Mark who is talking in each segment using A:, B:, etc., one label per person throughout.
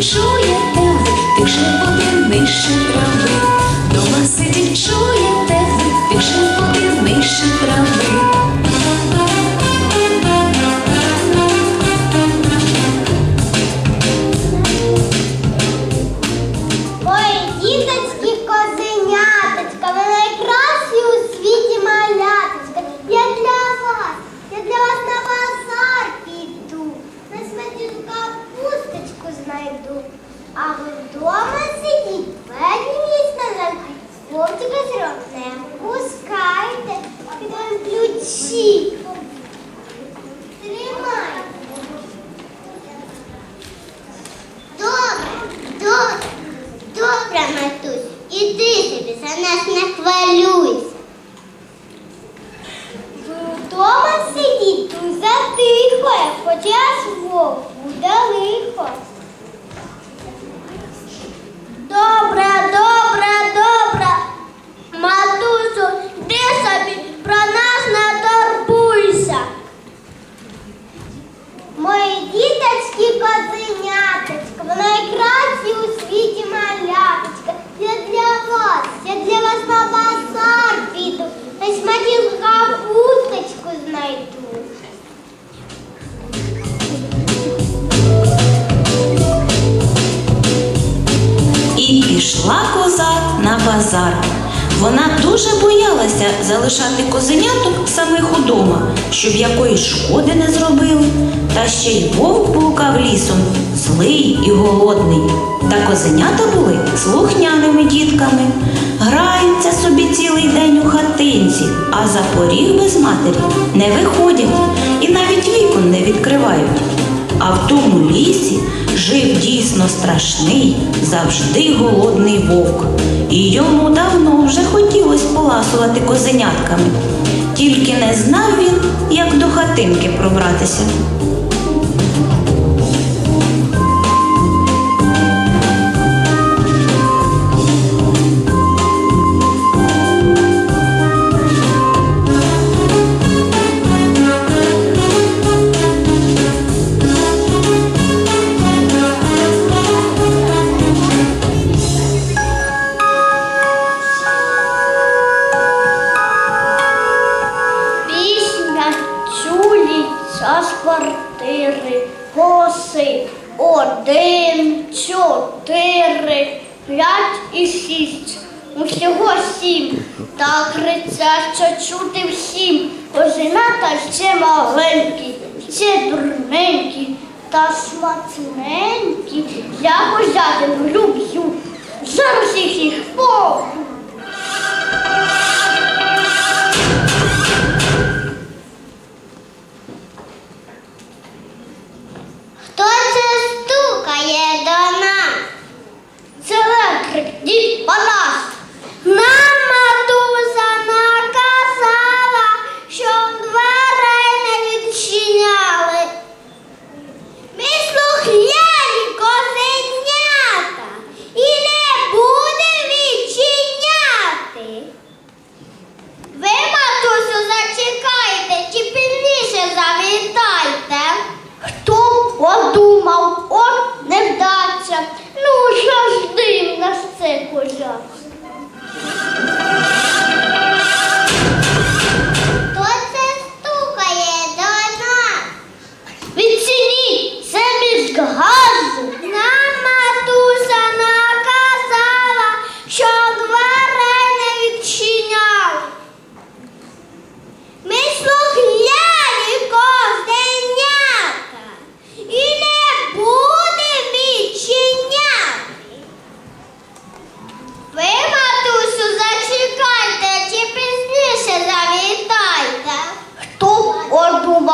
A: 树叶凋零，不是否定，没是道。Personas на.
B: Вона дуже боялася залишати козеняток самих удома, щоб якої шкоди не зробили. Та ще й вовк блукав лісом, злий і голодний. Та козенята були слухняними дітками, граються собі цілий день у хатинці, а за поріг без матері не виходять і навіть вікон не відкривають. А в тому лісі жив дійсно страшний, завжди голодний вовк. І йому давно вже хотілося поласувати козенятками. Тільки не знав він, як до хатинки пробратися.
A: Що чути всім. Козената ще маленькі, ще дурненькі та смачненькі. Я козятину люблю. Зараз їх їх поб'ю.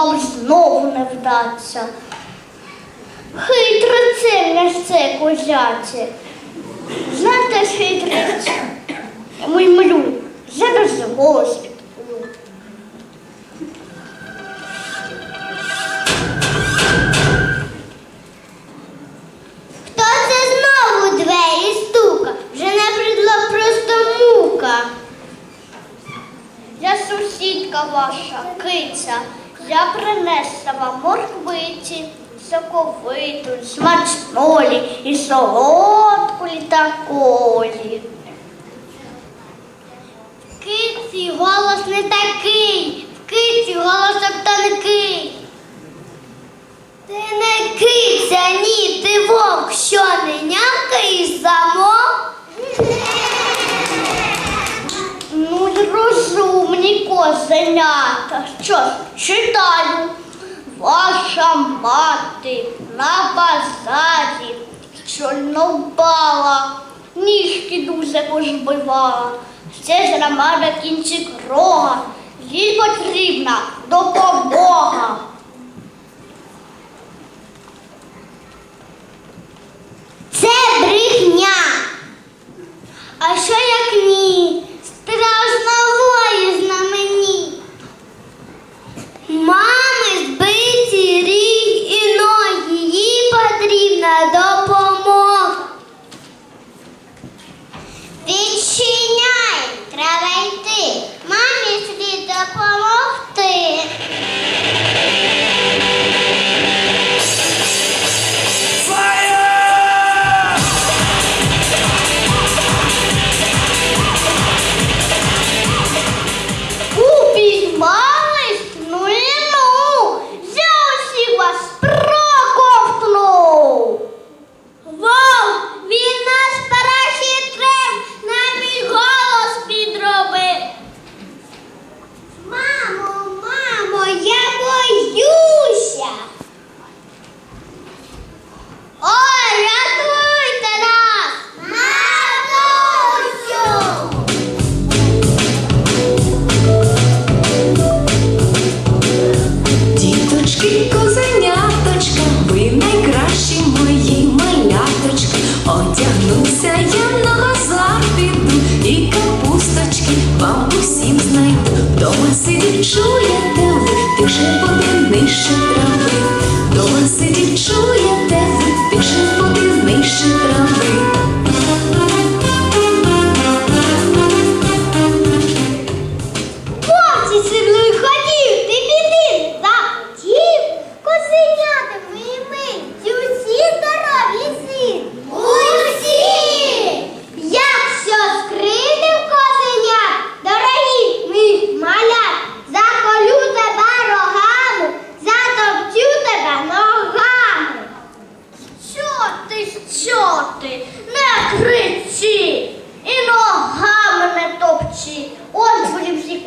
A: Подумав знову не вдаться? Хитрице м'ясце козяче. Знаєте, хитрице? Мій малюй, зараз голос підкую. Хто це знову двері стука? Вже не прийшла просто мука. Я сусідка ваша, киця, я принесла вам морквиці, соковиту, смачнолі і солодку та. В киці голос не такий, в киці голосок тонкий. Ти не киця, ні, ти вовк, що не нявкаєш замок. Ніко зенята, що читаю, ваша мати на базарі чорнобала, ніжки дуже пожбивала, все ж на мене кінчик рога, їй потрібна допомога. na.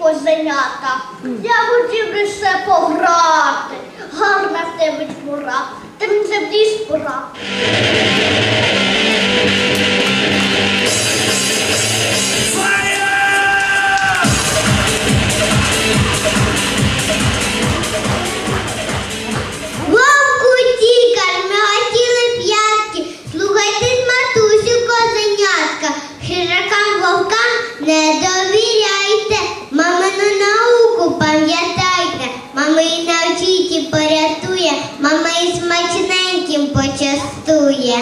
A: козенята. Я хотів би ще пограти. Гарна в тебе пора. Ти мені завжди пора.
C: жартує.